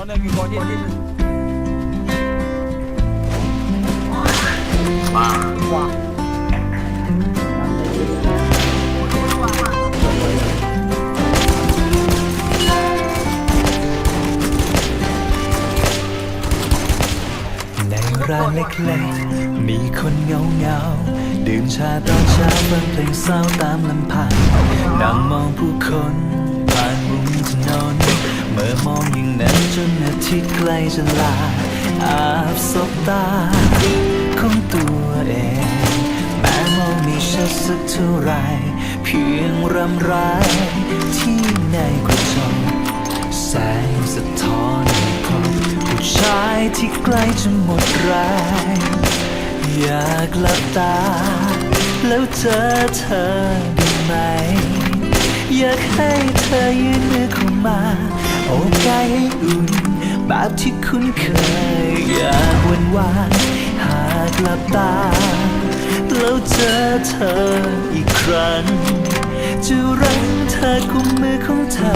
นอนหนึ่งอยู่บนที่ที่มาว้าในร้านเล็กๆ มีคนเงาเงาดื่มชาตอนเช้าฟังเพลงเศร้าตามลำพังนั่งมองผู้คนผ่านมุมถนนเมื่อมองอย่งนั้ นอาทิตย์ใกล้จะลา อาบสบตา ของตัวเอง แม้มองไม่ชัดสักเท่าไร เพียงรำไรายที่ในกระจกแสงสะท้อนให้พบผู้ชายที่ใกล้จะหมดแรงอยากหลับตา แล้วเจอเธอได้ไหม อยากให้เธอยืนมือเข้ามา โอบกายให้อุ่นแบบที่คุ้นเคย อยากวันวานหากหลับตา แล้วเจอเธออีกครั้ง จะรักเธอกุมมือของเธอ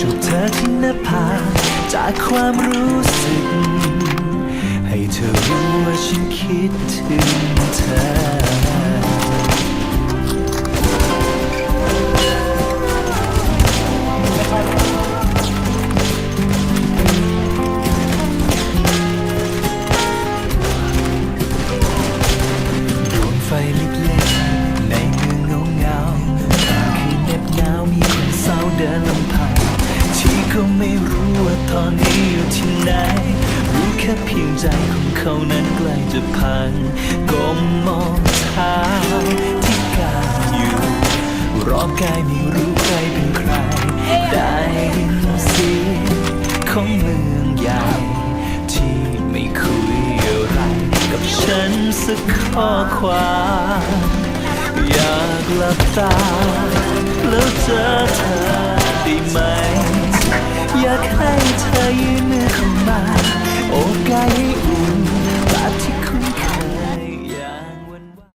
จูบเธอที่หน้าผากจากความรู้สึก ให้เธอรู้ว่าฉันคิดถึงเธอ ไม่รู้ว่าตอนนี้อยู่ที่ไหน รู้แค่เพียงใจของเขานั้นใกล้จะพังก้มมองเท้าที่กางอยู่ รอบกายไม่รู้ใครเป็นใคร ได้ยินเสียงของเมืองใหญ่ ที่ไม่คุยอะไรกับฉันสักข้อความอยากหลับตาแล้วเจอเธอได้ไหม อยากให้เธอยืนมือ